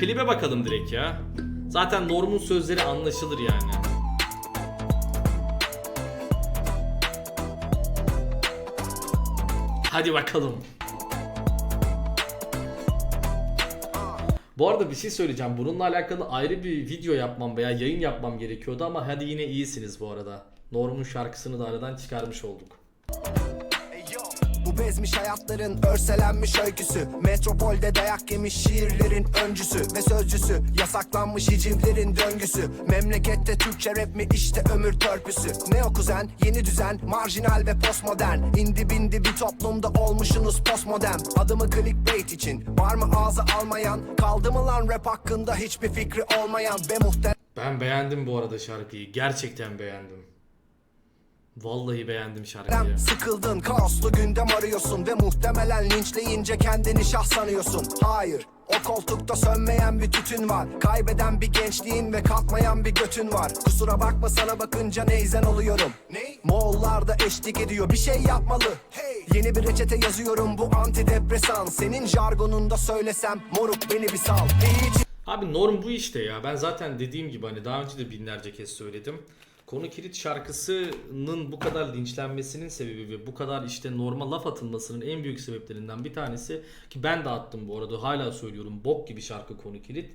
klibe bakalım direkt ya. Zaten Norm'un sözleri anlaşılır yani. Hadi bakalım. Bu arada bir şey söyleyeceğim. Bununla alakalı ayrı bir video yapmam veya yayın yapmam gerekiyordu ama hadi yine iyisiniz bu arada. Norm'un şarkısını da aradan çıkarmış olduk. Bezmiş hayatların örselenmiş öyküsü. Metropolde dayak yemiş şiirlerin öncüsü Ve sözcüsü. Yasaklanmış hicivlerin döngüsü. Memlekette Türkçe rap mi işte ömür törpüsü. Ne o kuzen yeni düzen marjinal ve postmodern. İndi bindi bir toplumda olmuşsunuz postmodern. Adımı clickbait için var mı ağza almayan? Kaldı mı lan rap hakkında hiçbir fikri olmayan? Ve muhtemelen Ben beğendim bu arada şarkıyı. Gerçekten beğendim. Vallahi beğendim şarkıyı. Sıkıldın kaoslu gündem arıyorsun Ve muhtemelen linçleyince kendini şah sanıyorsun Hayır o koltukta sönmeyen bir tütün var Kaybeden bir gençliğin ve kalkmayan bir götün var Kusura bakma sana bakınca neyzen oluyorum ne? Moğollar da eşlik ediyor bir şey yapmalı hey. Yeni bir reçete yazıyorum bu antidepresan Senin jargonunda söylesem moruk beni bir sal Hiç Abi norm bu işte ya. Ben zaten dediğim gibi hani daha önce de binlerce kez söyledim. Konu kilit şarkısının bu kadar linçlenmesinin sebebi ve bu kadar işte normal laf atılmasının en büyük sebeplerinden bir tanesi ki ben de attım bu arada hala söylüyorum bok gibi şarkı konu kilit.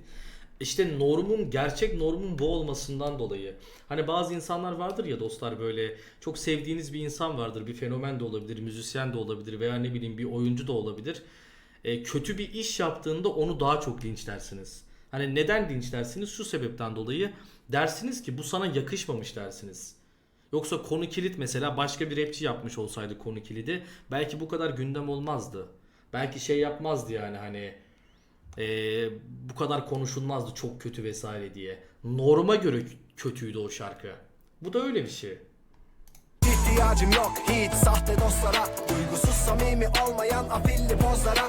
İşte normun gerçek normun bu olmasından dolayı. Hani bazı insanlar vardır ya dostlar böyle çok sevdiğiniz bir insan vardır. Bir fenomen de olabilir, müzisyen de olabilir veya ne bileyim bir oyuncu da olabilir. E, kötü bir iş yaptığında onu daha çok linçlersiniz. Hani neden linçlersiniz? Şu sebepten dolayı dersiniz ki bu sana yakışmamış dersiniz. Yoksa konu kilit mesela başka bir rapçi yapmış olsaydı konu kilidi belki bu kadar gündem olmazdı. Belki şey yapmazdı yani hani eee, bu kadar konuşulmazdı çok kötü vesaire diye. Norma göre kötüydü o şarkı. Bu da öyle bir şey. ihtiyacım yok hiç sahte dostlara Duygusuz samimi olmayan afilli pozlara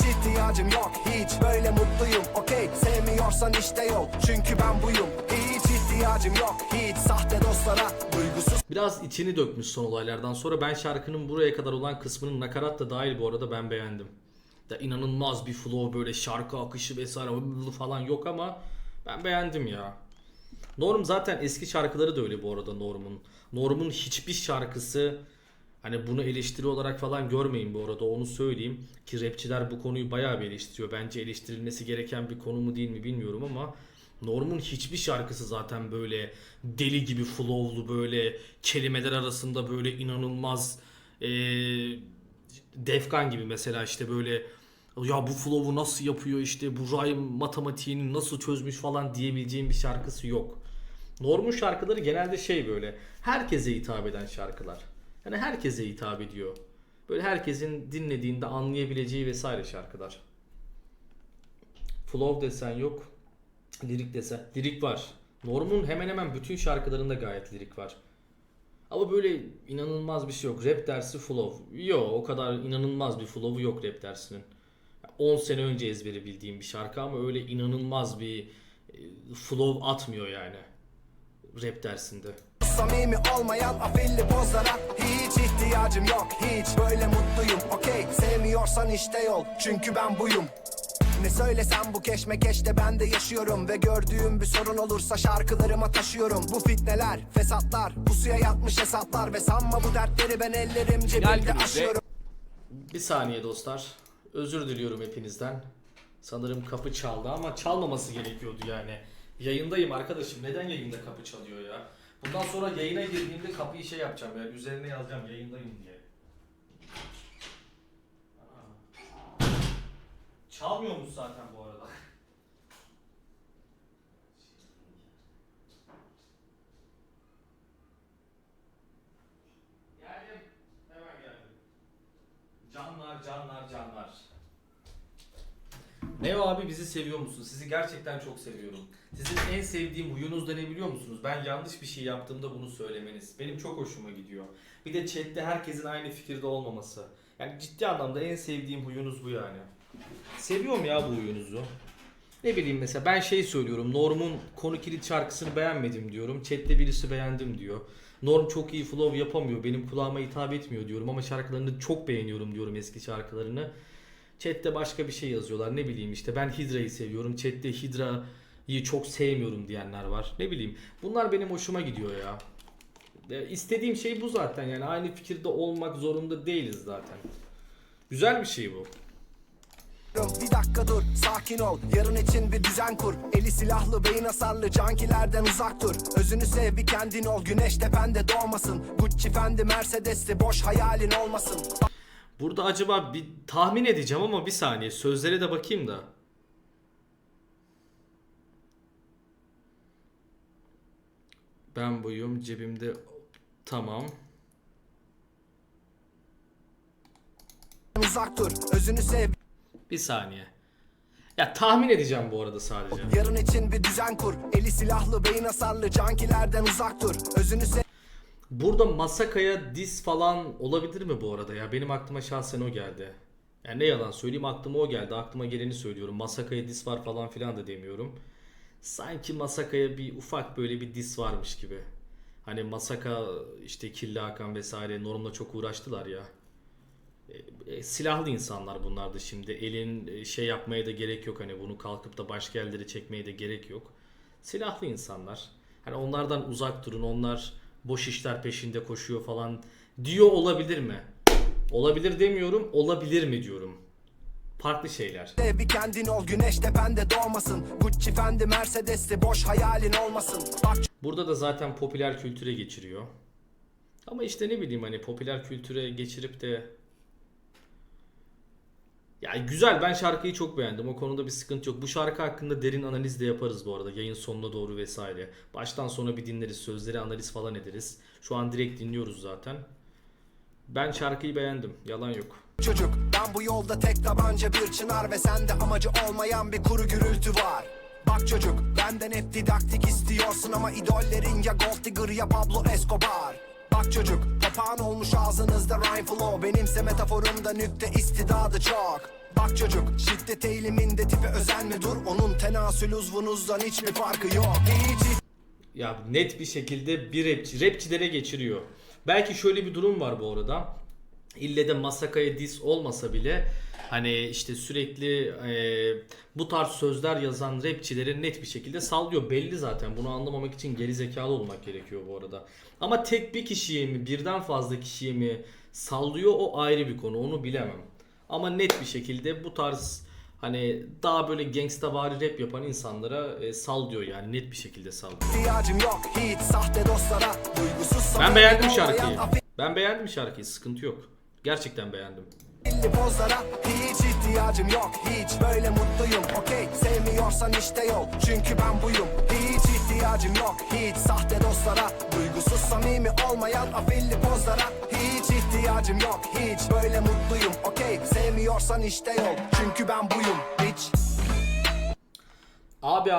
Hiç ihtiyacım yok hiç böyle mutluyum okey Sevmiyorsan işte yol çünkü ben buyum Hiç ihtiyacım yok hiç sahte dostlara Duygusuz Biraz içini dökmüş son olaylardan sonra ben şarkının buraya kadar olan kısmının nakarat da dahil bu arada ben beğendim. Da inanılmaz bir flow böyle şarkı akışı vesaire falan yok ama ben beğendim ya. Norm zaten eski şarkıları da öyle bu arada Norm'un. Norm'un hiçbir şarkısı hani bunu eleştiri olarak falan görmeyin bu arada onu söyleyeyim. Ki rapçiler bu konuyu bayağı bir eleştiriyor. Bence eleştirilmesi gereken bir konu mu değil mi bilmiyorum ama Norm'un hiçbir şarkısı zaten böyle deli gibi flow'lu böyle kelimeler arasında böyle inanılmaz eee Defkan gibi mesela işte böyle ya bu flow'u nasıl yapıyor işte bu rhyme matematiğini nasıl çözmüş falan diyebileceğim bir şarkısı yok. Norm'un şarkıları genelde şey böyle herkese hitap eden şarkılar. Yani herkese hitap ediyor. Böyle herkesin dinlediğinde anlayabileceği vesaire şarkılar. Flow desen yok. Lirik desen. Lirik var. Norm'un hemen hemen bütün şarkılarında gayet lirik var. Ama böyle inanılmaz bir şey yok. Rap dersi flow. Yok o kadar inanılmaz bir flow'u yok rap dersinin. 10 sene önce ezberi bildiğim bir şarkı ama öyle inanılmaz bir e, flow atmıyor yani. Rap dersinde. Samimi olmayan afilli pozlara Hiç ihtiyacım yok hiç böyle mutluyum okey Sevmiyorsan işte yol çünkü ben buyum ne söylesem bu keşmekeşte ben de yaşıyorum Ve gördüğüm bir sorun olursa şarkılarıma taşıyorum Bu fitneler, fesatlar, pusuya yatmış hesaplar Ve sanma bu dertleri ben ellerim cebimde aşıyorum Bir saniye dostlar. Özür diliyorum hepinizden. Sanırım kapı çaldı ama çalmaması gerekiyordu yani. Yayındayım arkadaşım. Neden yayında kapı çalıyor ya? Bundan sonra yayına girdiğimde kapıyı şey yapacağım yani üzerine yazacağım yayındayım diye. Çalmıyormuş zaten bu arada. Neo abi bizi seviyor musun? Sizi gerçekten çok seviyorum. Sizin en sevdiğim huyunuz da ne biliyor musunuz? Ben yanlış bir şey yaptığımda bunu söylemeniz. Benim çok hoşuma gidiyor. Bir de chatte herkesin aynı fikirde olmaması. Yani ciddi anlamda en sevdiğim huyunuz bu yani. Seviyorum ya bu huyunuzu. Ne bileyim mesela ben şey söylüyorum. Norm'un konu kilit şarkısını beğenmedim diyorum. Chat'te birisi beğendim diyor. Norm çok iyi flow yapamıyor. Benim kulağıma hitap etmiyor diyorum ama şarkılarını çok beğeniyorum diyorum eski şarkılarını. Chat'te başka bir şey yazıyorlar. Ne bileyim işte ben Hidra'yı seviyorum. Chat'te Hidra'yı çok sevmiyorum diyenler var. Ne bileyim. Bunlar benim hoşuma gidiyor ya. İstediğim şey bu zaten. Yani aynı fikirde olmak zorunda değiliz zaten. Güzel bir şey bu. Bir dakika dur sakin ol yarın için bir düzen kur Eli silahlı beyin hasarlı cankilerden uzak dur Özünü sev bir kendin ol güneş tepende doğmasın Gucci Fendi Mercedes'li boş hayalin olmasın Burada acaba bir tahmin edeceğim ama bir saniye sözlere de bakayım da. Ben buyum cebimde tamam. Uzak dur özünü sev Bir saniye. Ya tahmin edeceğim bu arada sadece. Yarın için bir düzen kur Eli silahlı beyin hasarlı cankilerden uzak dur Özünü sev Burada Masaka'ya diss falan olabilir mi bu arada ya? Benim aklıma şahsen o geldi. Yani ne yalan söyleyeyim aklıma o geldi. Aklıma geleni söylüyorum. Masaka'ya diss var falan filan da demiyorum. Sanki Masaka'ya bir ufak böyle bir diss varmış gibi. Hani Masaka işte Killa Hakan vesaire Norm'la çok uğraştılar ya. E, e, silahlı insanlar bunlar da şimdi. Elin e, şey yapmaya da gerek yok. Hani bunu kalkıp da başka yerlere çekmeye de gerek yok. Silahlı insanlar. Hani onlardan uzak durun. Onlar boş işler peşinde koşuyor falan diyor olabilir mi? Olabilir demiyorum. Olabilir mi diyorum. Farklı şeyler. bir kendin ol güneş tepende doğmasın Gucci Fendi Mercedes'li boş hayalin olmasın Bak Burada da zaten popüler kültüre geçiriyor. Ama işte ne bileyim hani popüler kültüre geçirip de ya güzel ben şarkıyı çok beğendim. O konuda bir sıkıntı yok. Bu şarkı hakkında derin analiz de yaparız bu arada. Yayın sonuna doğru vesaire. Baştan sona bir dinleriz. Sözleri analiz falan ederiz. Şu an direkt dinliyoruz zaten. Ben şarkıyı beğendim. Yalan yok. Çocuk ben bu yolda tek tabanca bir çınar Ve sende amacı olmayan bir kuru gürültü var Bak çocuk benden hep didaktik istiyorsun Ama idollerin ya Gold Digger ya Pablo Escobar Bak çocuk papağan olmuş ağzınızda rhyme flow Benimse metaforumda nükte istidadı çok Bak çocuk şiddet eğiliminde tipe özenme dur Onun tenasül uzvunuzdan hiçbir farkı yok Hiç Ya net bir şekilde bir rapçi, rapçilere geçiriyor. Belki şöyle bir durum var bu arada. İlle de Masaka'ya diss olmasa bile hani işte sürekli e, bu tarz sözler yazan rapçileri net bir şekilde sallıyor. Belli zaten. Bunu anlamamak için geri zekalı olmak gerekiyor bu arada. Ama tek bir kişiye mi birden fazla kişiye mi sallıyor o ayrı bir konu. Onu bilemem. Ama net bir şekilde bu tarz hani daha böyle gangsta rap yapan insanlara e, sallıyor yani net bir şekilde ihtiyacım yok hiç dostlara Ben beğendim şarkıyı. Ben beğendim şarkıyı. Sıkıntı yok. Gerçekten beğendim. Pozlara Hiç ihtiyacım yok hiç. Böyle mutluyum Okey. Sevmiyorsan işte yol çünkü ben buyum. Hiç ihtiyacım yok hiç. Sahte dostlara Duygusuz samimi olmayan afilli pozlara Hiç ihtiyacım yok hiç. Böyle mutluyum Okey. Sevmiyorsan işte yol çünkü ben buyum. Hiç. Abi